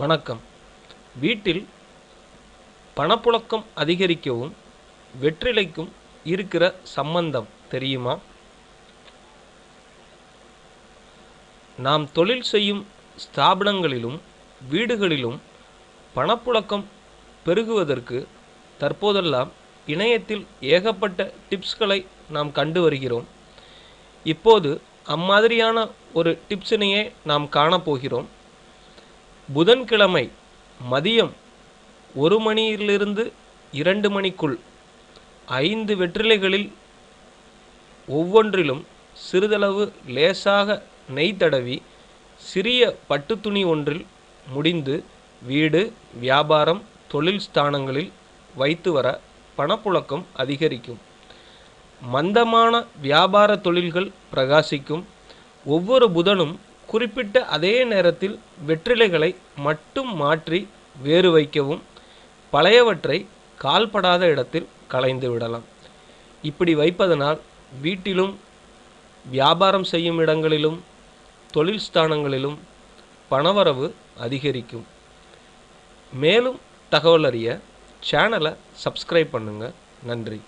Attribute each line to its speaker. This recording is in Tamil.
Speaker 1: வணக்கம். வீட்டில் பணப்புழக்கம் அதிகரிக்கவும் வெற்றிலைக்கும் இருக்கிற சம்பந்தம் தெரியுமா? நாம் தொழில் செய்யும் ஸ்தாபனங்களிலும் வீடுகளிலும் பணப்புழக்கம் பெருகுவதற்கு தற்போதெல்லாம் இணையத்தில் ஏகப்பட்ட டிப்ஸ்களை நாம் கண்டு வருகிறோம். இப்போது அம்மாதிரியான ஒரு டிப்ஸினையே நாம் காணப்போகிறோம். புதன்கிழமை மதியம் ஒரு மணியிலிருந்து இரண்டு மணிக்குள் ஐந்து வெற்றிலைகளில் ஒவ்வொன்றிலும் சிறிதளவு லேசாக நெய் தடவி சிறிய பட்டுத்துணி ஒன்றில் முடிந்து வீடு வியாபாரம் தொழில் ஸ்தானங்களில் வைத்து வர பணப்புழக்கம் அதிகரிக்கும். மந்தமான வியாபார தொழில்கள் பிரகாசிக்கும். ஒவ்வொரு புதனும் குறிப்பிட்ட அதே நேரத்தில் வெற்றிலைகளை மட்டும் மாற்றி வேறு வைக்கவும். பழையவற்றை கால்படாத இடத்தில் களைந்து விடலாம். இப்படி வைப்பதனால் வீட்டிலும் வியாபாரம் செய்யும் இடங்களிலும் தொழில் ஸ்தானங்களிலும் பணவரவு அதிகரிக்கும். மேலும் தகவல் அறிய சேனலை சப்ஸ்கிரைப் பண்ணுங்கள் நன்றி.